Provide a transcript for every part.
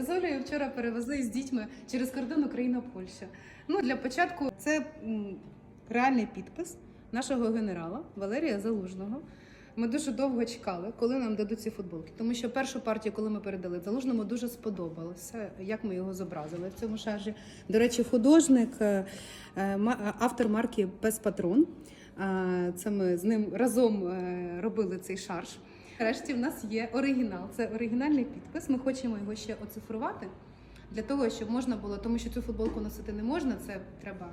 З вчора перевезли з дітьми через кордон Україна-Польща. Ну, для початку це реальний підпис нашого генерала Валерія Залужного. Ми дуже довго чекали, коли нам дадуть ці футболки. Тому що першу партію, коли ми передали Залужному, дуже сподобалося, як ми його зобразили в цьому шаржі. До речі, художник, е, е, автор марки Пес Патрон. Це ми з ним разом е, робили цей шарж. Нарешті в нас є оригінал. Це оригінальний підпис. Ми хочемо його ще оцифрувати для того, щоб можна було, тому що цю футболку носити не можна. Це треба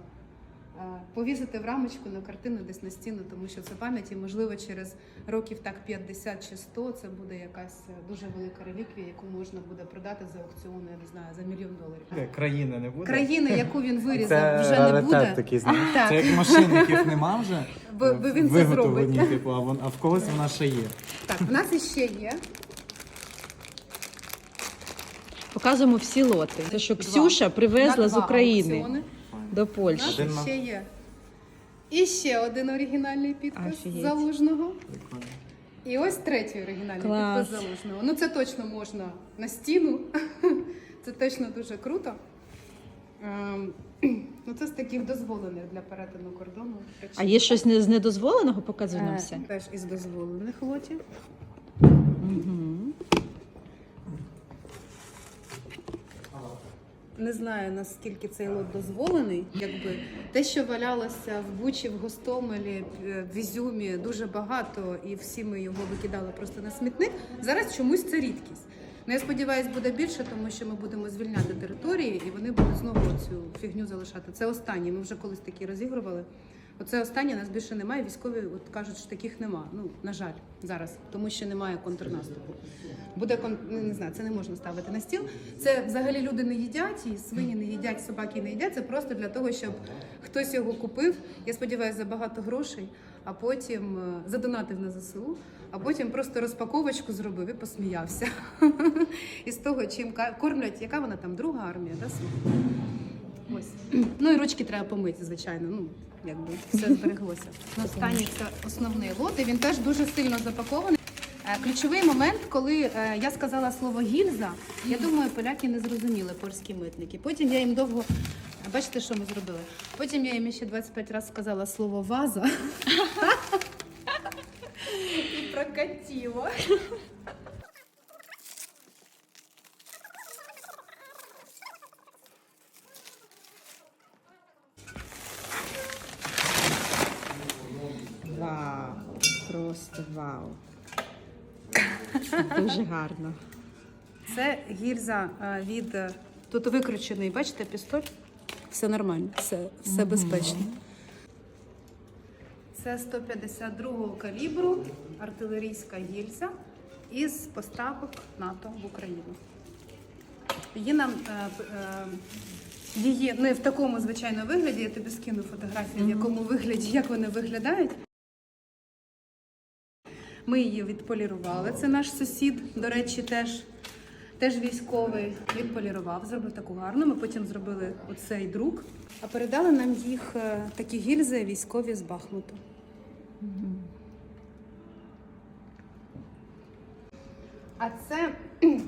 повісити в рамочку на картину десь на стіну, тому що це пам'ять, і можливо через років так 50 чи 100 це буде якась е, дуже велика реліквія, яку можна буде продати за аукціону, я не знаю, за мільйон доларів. Країни не буде. Країни, яку він вирізав, Це вже не буде. знаєш. Так. Це як машин, яких нема вже. Бо- бо він це зробить. типу, а, вон, а в когось вона ще є. Так, в нас іще є Показуємо всі лоти. Це що Ксюша привезла з України аукціони. До У нас Польщі. Один на- ще є. І ще один оригінальний підпис Офігеть. залужного. Прикольно. І ось третій оригінальний Клас. підпис залужного. Ну це точно можна на стіну. Це точно дуже круто. Ем, Ну, це з таких дозволених для перетину кордону. речей. А є щось не з недозволеного? Показуй нам Е, все. Теж із дозволених лотів. Не знаю наскільки цей лот дозволений. Якби те, що валялося в Бучі, в Гостомелі, е, в Ізюмі, дуже багато, і всі ми його викидали просто на смітник. Зараз чомусь це рідкість. Ну я сподіваюся, буде більше, тому що ми будемо звільняти території, і вони будуть знову цю фігню залишати. Це останнє. Ми вже колись такі розігрували. Оце останнє нас більше немає. Військові от кажуть, що таких нема. Ну на жаль, зараз, тому що немає контрнаступу. Буде кон... ну, не знаю, це не можна ставити на стіл. Це взагалі люди не їдять, і свині не їдять, собаки не їдять. Це просто для того, щоб хтось його купив. Я сподіваюся, за багато грошей, а потім е, задонатив на ЗСУ, а потім просто розпаковочку зробив і посміявся. Із того, чим кормлять, яка вона там друга армія, да? Ось. Ну і ручки треба помити, звичайно. Ну, якби все збереглося. Останній це основний лот, і він теж дуже сильно запакований. Е, Ключовий момент, коли е, я сказала слово гільза, я думаю, поляки не зрозуміли польські митники. Потім я їм довго. Бачите, що ми зробили? Потім я їм ще 25 разів сказала слово ваза. І прокатіло. Вау, просто вау. Дуже гарно. Це гільза е, від е, тут викручений, бачите, пістоль. Все нормально, все, все безпечно. Це 152-го калібру артилерійська гільза із поставок НАТО в Україну. Її нам е, е, її не в такому звичайно вигляді. Я тобі скину фотографію, в якому вигляді, як вони виглядають. Ми її відполірували. Це наш сусід, до речі, теж, теж військовий. Відполірував, зробив таку гарну. Ми потім зробили оцей друк. А передали нам їх е, такі гільзи військові з Бахмуту. А це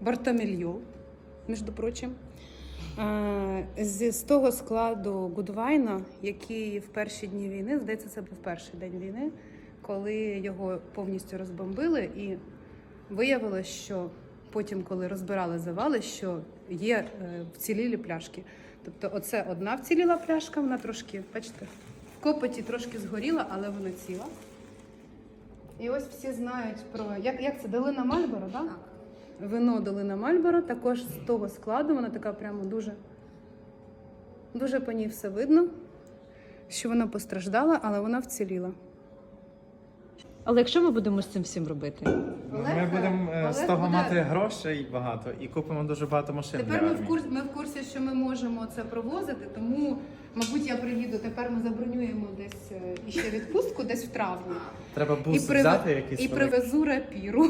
Бартомільйов, між прочим. Е, з того складу Гудвайна, який в перші дні війни, здається, це був перший день війни, коли його повністю розбомбили, і виявилось, що потім, коли розбирали завали, що є е, вцілілі пляшки. Тобто, оце одна вціліла пляшка, вона трошки, бачите, в копоті трошки згоріла, але вона ціла. І ось всі знають про як, як це долина Мальборо, так? Так. Вино долина Мальборо, також з того складу, вона така прямо дуже, дуже по ній все видно, що вона постраждала, але вона вціліла. Але якщо ми будемо з цим всім робити? Ми будемо е, з Олег того буде- мати грошей багато і купимо дуже багато машин. Тепер для ми в армії. курсі, ми в курсі, що ми можемо це провозити, тому, мабуть, я приїду. Тепер ми забронюємо десь е, іще відпустку, десь в травні. Треба бус приве- взяти якийсь і великий. привезу рапіру.